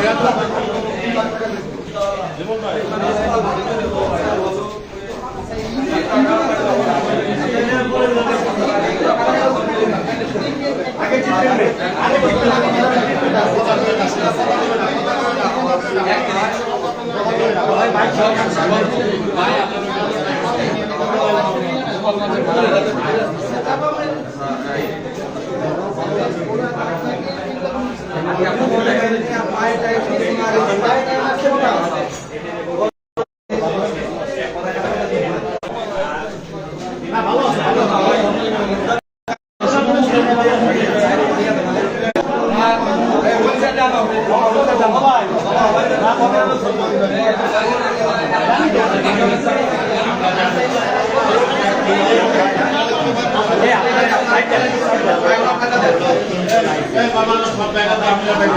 Yeah.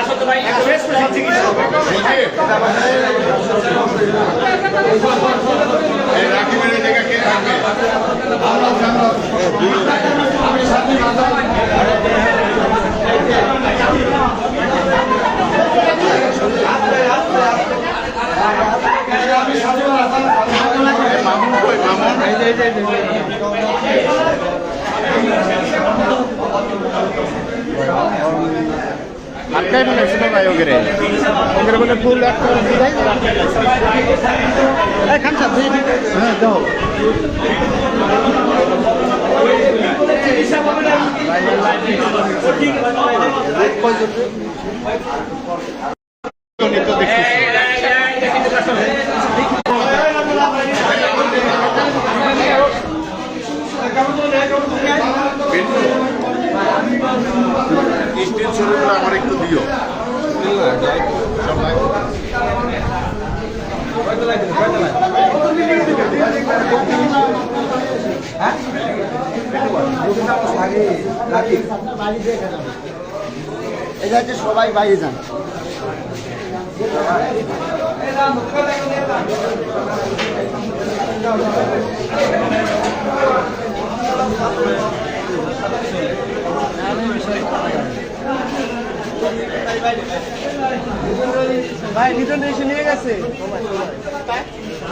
আটকাই মনে ছিল ভাই ওগেরে ওগেরে বলে ফুল এক वगैरे দিলাই এই খান সাহেব হ্যাঁ দাও স্টিল এটা হচ্ছে সবাই বাইরে যান ভাই এসে নিয়ে গেছে।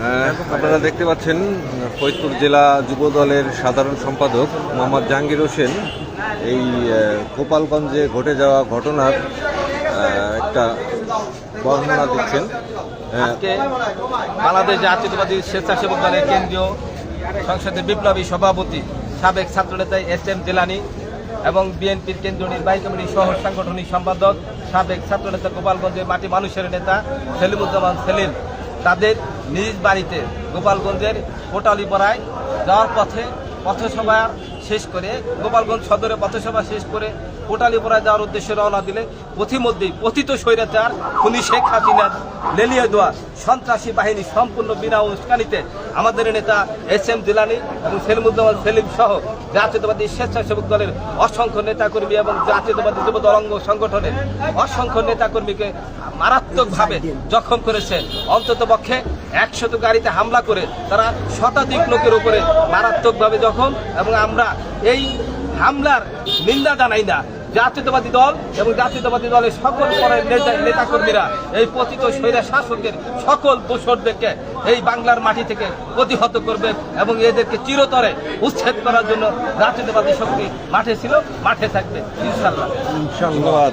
আপনারা দেখতে পাচ্ছেন, ফরিদপুর জেলা যুব দলের সাধারণ সম্পাদক মোহাম্মদ জাহাঙ্গীর হোসেন এই গোপালগঞ্জে ঘটে যাওয়া ঘটনার একটা বর্ণনা দিচ্ছেন। আজকে বাংলাদেশ জাতীয়তাবাদী স্বেচ্ছাসেবক দলের কেন্দ্রীয় সংসদের বিপ্লবী সভাপতি, সাবেক ছাত্রনেতা এস এম জেলানি এবং বিএনপির কেন্দ্রীয় নির্বাহী কমিটির সহ সাংগঠনিক সম্পাদক, সাবেক ছাত্রনেতা গোপালগঞ্জের মাটি মানুষের নেতা সেলিমুজ্জামান সেলিম। তাদের নিজ বাড়িতে গোপালগঞ্জের কোটালিপাড়ায় যাওয়ার পথে পথসভা শেষ করে গোপালগঞ্জ সদরে পথসভা শেষ করে কোটালীপাড়ায় যাওয়ার উদ্দেশ্যে রওনা দিলে পথিমধ্যেই পতিত স্বৈরাচার খুনি শেখ হাসিনার লেলিয়ে দেওয়া সন্ত্রাসী বাহিনী সম্পূর্ণ বিনা উস্কানিতে আমাদের নেতা এস এম দিলানি এবং সেলিমুজ্জামান সেলিম সহ জাতীয়তাবাদী স্বেচ্ছাসেবক দলের অসংখ্য নেতাকর্মী এবং জাতীয়তাবাদী যুব দলঙ্গ সংগঠনের অসংখ্য নেতাকর্মীকে মারাত্মকভাবে জখম করেছে। অন্তত পক্ষে একশত গাড়িতে হামলা করে তারা শতাধিক লোকের উপরে মারাত্মকভাবে জখম এবং আমরা এই হামলার নিন্দা জানাই না। জাতীয়তাবাদী দল এবং জাতীয়তাবাদী দলের সকল পরের নেতা নেতাকর্মীরা এই পতিত স্বৈরা শাসকের সকল দোষরদেরকে এই বাংলার মাটি থেকে প্রতিহত করবে এবং এদেরকে চিরতরে উচ্ছেদ করার জন্য জাতীয়তাবাদী শক্তি মাঠে ছিল মাঠে থাকবে ইনশাল্লাহ ধন্যবাদ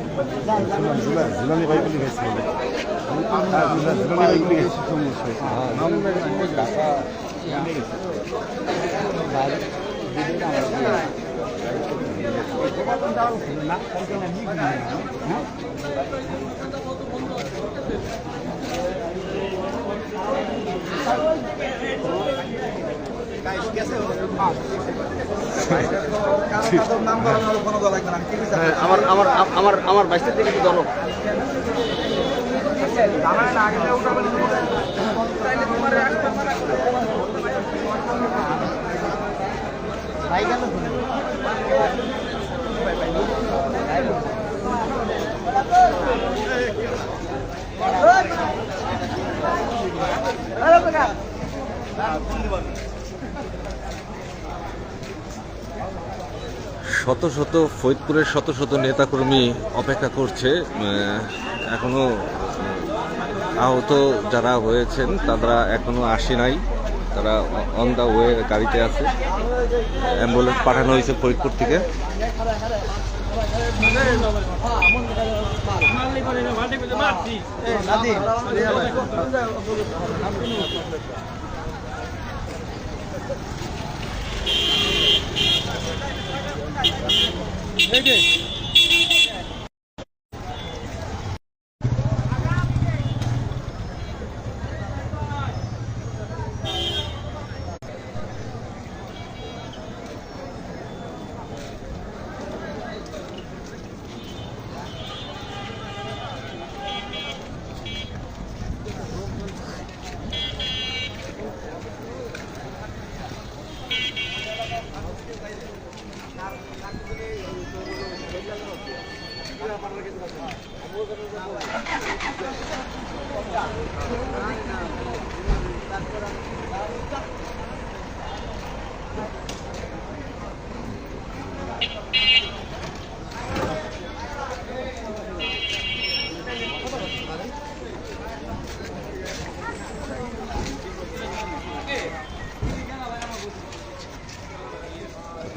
পরে আমি ব্যস্ত তো পরে ফোন দিচ্ছি এই রাস্তা গাড়ি একবার এসে দিয়ে দাও। বিট্টু ভাই না হতো তিনজনে ঝুলা ঝুলানি ভাই বলে গেছে ঝুলানি ভাই বলে গেছে আমার আমার আমার আমার বাইশের দিকে ধরো শত শত ফরিদপুরের শত শত নেতাকর্মী অপেক্ষা করছে এখনও আহত যারা হয়েছেন তারা এখনও আসে নাই। তারা অন দ্য ওয়ে গাড়িতে আছে। অ্যাম্বুলেন্স পাঠানো হয়েছে ফরিদপুর থেকে। এই যে আমার রেখে দিলাম আমরা কেন বলব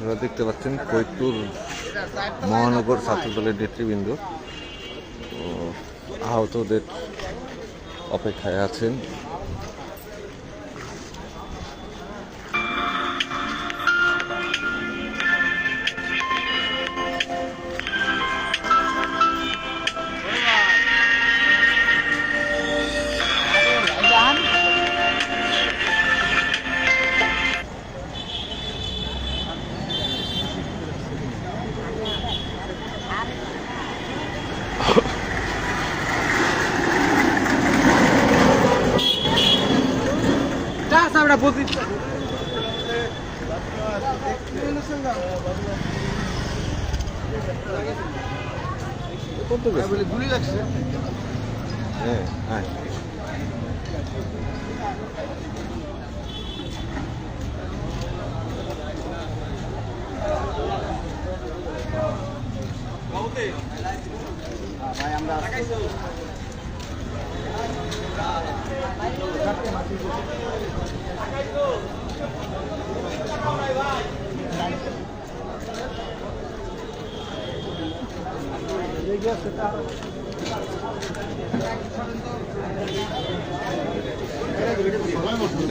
আপনারা দেখতে পাচ্ছেন কৈতুর মহানগর ছাত্রদলের নেতৃবৃন্দ। আহতদের অপেক্ষায় আছেন।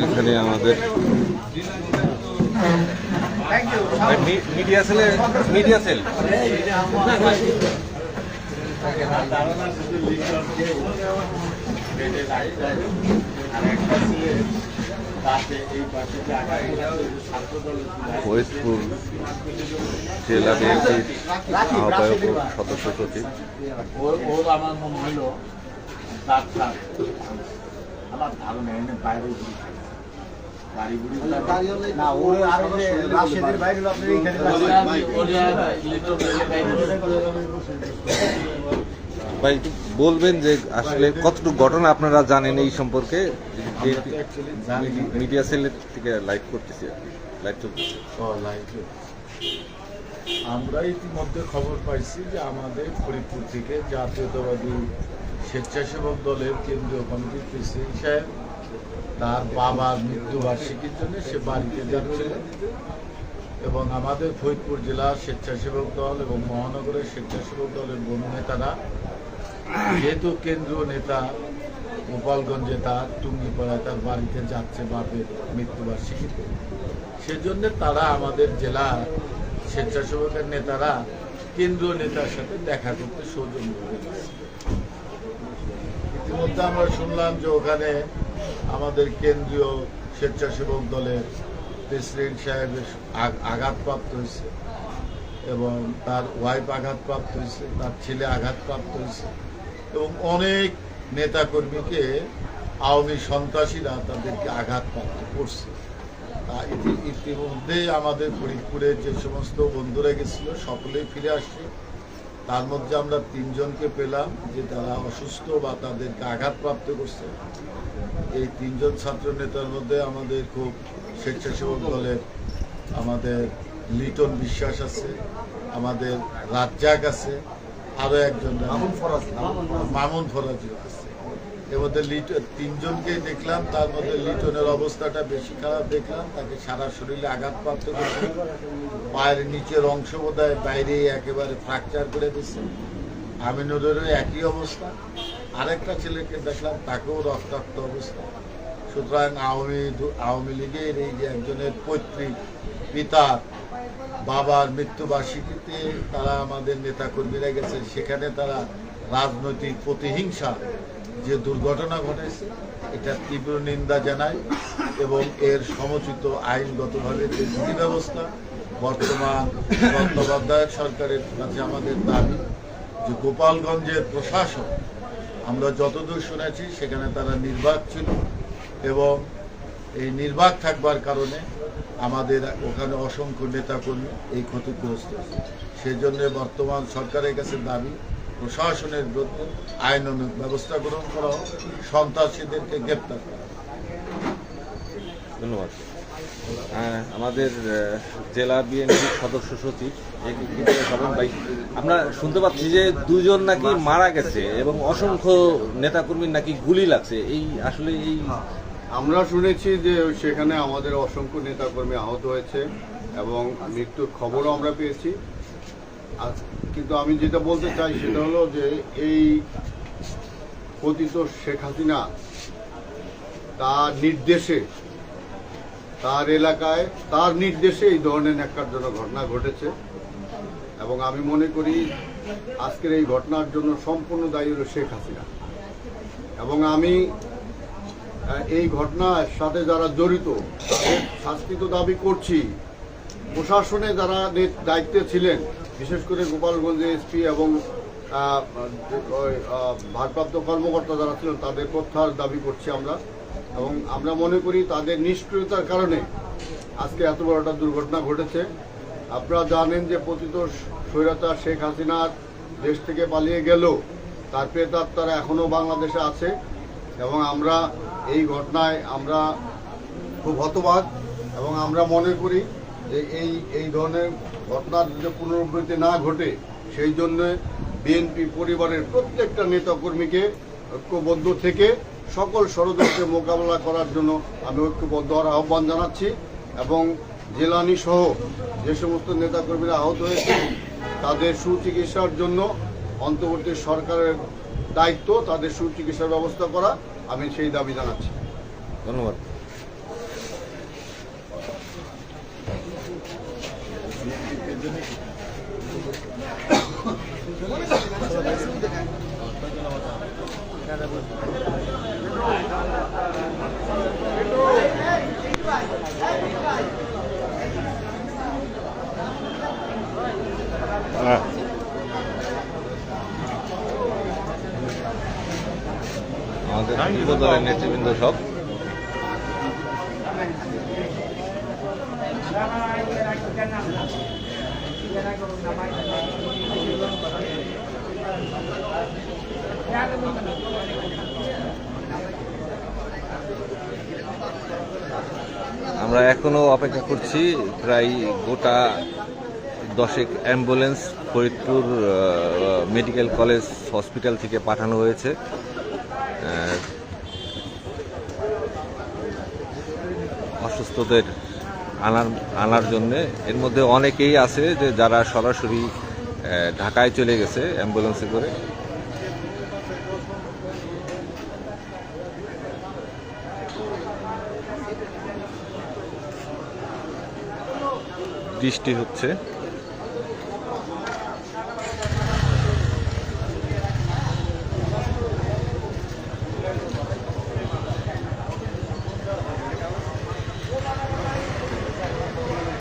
এখানে আমাদের মিডিয়া সেলে মিডিয়া সেল। ফরিদপুর জেলা বিএনপির আহ্বায়ক ও সদস্য সচিব। আমার মনে ধারণা এনে বাইরে ঘুরি। থাকে। না ওর আরও রাশেদের বাইরে ভাই, বলবেন যে আসলে কতটুকু ঘটনা আপনারা জানেন এই সম্পর্কে। মিডিয়া সেলের থেকে লাইভ করতেছি লাইভ চলতেছে আমরা ইতিমধ্যে খবর পাইছি যে আমাদের ফরিদপুর থেকে জাতীয়তাবাদী স্বেচ্ছাসেবক দলের কেন্দ্রীয় কমিটির প্রেসিডেন্ট সাহেব, তার বাবার মৃত্যুবার্ষিকীর জন্য সে বাড়িতে যাচ্ছিলেন এবং আমাদের ফরিদপুর জেলার স্বেচ্ছাসেবক দল এবং মহানগরের স্বেচ্ছাসেবক দলের বন্ধু নেতারা যেহেতু কেন্দ্রীয় নেতা গোপালগঞ্জে তার টুঙ্গিপাড়ায় তার বাড়িতে যাচ্ছে বাপের মৃত্যুবার্ষিকীতে সেজন্য তারা আমাদের জেলার স্বেচ্ছাসেবকের নেতারা কেন্দ্রীয় নেতার সাথে দেখা করতে সৌজন্য ইতিমধ্যে আমরা শুনলাম যে ওখানে আমাদের কেন্দ্রীয় স্বেচ্ছাসেবক দলের প্রেসিডেন্ট সাহেবের আঘাতপ্রাপ্ত হয়েছে এবং তার ওয়াইফ আঘাতপ্রাপ্ত হয়েছে, তার ছেলে আঘাতপ্রাপ্ত হয়েছে। এবং অনেক নেতাকর্মীকে আওয়ামী সন্ত্রাসীরা তাদেরকে আঘাতপ্রাপ্ত করছে। তা ইতি- ইতিমধ্যেই আমাদের ফরিদপুরের যে সমস্ত বন্ধুরা গেছিল, সকলেই ফিরে আসছে। তার মধ্যে আমরা তিনজনকে পেলাম যে তারা অসুস্থ বা তাদেরকে আঘাতপ্রাপ্ত করছে। এই তিনজন ছাত্র নেতার মধ্যে আমাদের খুব স্বেচ্ছাসেবক দলের আমাদের লিটন বিশ্বাস আছে, আমাদের রাজ্জাক আছে আরও একজন মামুন ফরাজ। আছে। এর মধ্যে লিটন তিনজনকেই দেখলাম তার মধ্যে লিটনের অবস্থাটা বেশি খারাপ দেখলাম তাকে সারা শরীরে আঘাতপ্রাপ্ত করছে। পায়ের নিচের অংশ বোধহয় বাইরে একেবারে ফ্র্যাকচার করে দিচ্ছে। আমিনুরেরও একই অবস্থা। আরেকটা ছেলেকে দেখলাম তাকেও রক্তাক্ত অবস্থা। সুতরাং আওয়ামী আওয়ামী লীগের এই যে একজনের পৈতৃক পিতা, বাবার মৃত্যুবার্ষিকীতে তারা আমাদের নেতাকর্মীরা গেছে সেখানে তারা রাজনৈতিক প্রতিহিংসা যে দুর্ঘটনা ঘটেছে, এটা তীব্র নিন্দা জানায় এবং এর সমুচিত আইনগতভাবে যে বিধি ব্যবস্থা বর্তমান বন্দ্যোপাধ্যায় সরকারের কাছে আমাদের দাবি যে গোপালগঞ্জের প্রশাসন আমরা যতদূর শুনেছি, সেখানে তারা নির্বাক ছিল। এবং এই নির্বাক থাকবার কারণে আমাদের ওখানে অসংখ্য নেতাকর্মী এই ক্ষতিগ্রস্ত হয়েছে। সেই জন্য বর্তমান সরকারের কাছে দাবি প্রশাসনের বিরুদ্ধে আইনানুগ ব্যবস্থা গ্রহণ করা হোক সন্ত্রাসীদেরকে গ্রেপ্তার করা ধন্যবাদ। আহ, আমাদের জেলা বিএনপির সদস্য সচিব আমরা শুনতে পাচ্ছি যে দুজন নাকি মারা গেছে এবং অসংখ্য নেতাকর্মীর নাকি গুলি লাগছে। এই আসলে এই আমরা শুনেছি যে সেখানে আমাদের অসংখ্য নেতাকর্মী আহত হয়েছে এবং মৃত্যুর খবরও আমরা পেয়েছি। কিন্তু আমি যেটা বলতে চাই সেটা হলো যে এই পতিত শেখ হাসিনা তার নির্দেশে, তার এলাকায়, তার নির্দেশে এই ধরনের ন্যাক্কারজনক ঘটনা ঘটেছে এবং আমি মনে করি আজকের এই ঘটনার জন্য সম্পূর্ণ দায়ী হলো শেখ হাসিনা। এবং আমি এই ঘটনার সাথে যারা জড়িত শাস্তি তো দাবি করছি। প্রশাসনে যারা দায়িত্বে ছিলেন, বিশেষ করে গোপালগঞ্জে এসপি এবং ভারপ্রাপ্ত কর্মকর্তা যারা ছিলেন, তাদের প্রত্যাহার দাবি করছি আমরা। এবং আমরা মনে করি তাদের নিষ্ক্রিয়তার কারণে আজকে এত বড় একটা দুর্ঘটনা ঘটেছে। আপনারা জানেন যে পতিত স্বৈরতা শেখ হাসিনার দেশ থেকে পালিয়ে গেল। তার পেতার তারা এখনও বাংলাদেশে আছে। এবং আমরা এই ঘটনায় আমরা খুব হতবাক এবং আমরা মনে করি যে এই এই ধরনের ঘটনার যদি পুনরাবৃত্তি না ঘটে, সেই জন্য বিএনপি পরিবারের প্রত্যেকটা নেতাকর্মীকে ঐক্যবদ্ধ থেকে সকল ষড়যন্ত্রের মোকাবেলা করার জন্য আমি ঐক্যবদ্ধ হওয়ার আহ্বান জানাচ্ছি এবং জেলানি সহ যে সমস্ত নেতাকর্মীরা আহত হয়েছে তাদের সুচিকিৎসার জন্য অন্তর্বর্তী সরকারের দায়িত্ব তাদের সুচিকিৎসার ব্যবস্থা করা আমি সেই দাবি জানাচ্ছি। ধন্যবাদ। হ্যাঁ দলের নেতৃবৃন্দ সব। আমরা এখনও অপেক্ষা করছি প্রায় গোটা দশেক ambulance Faridpur medical college, hospital থেকে পাঠানো হয়েছে। অসুস্থদের আনার আনার জন্যে। এর মধ্যে অনেকেই আছে যে যারা সরাসরি ঢাকায় চলে গেছে অ্যাম্বুলেন্সে করে। বৃষ্টি হচ্ছে।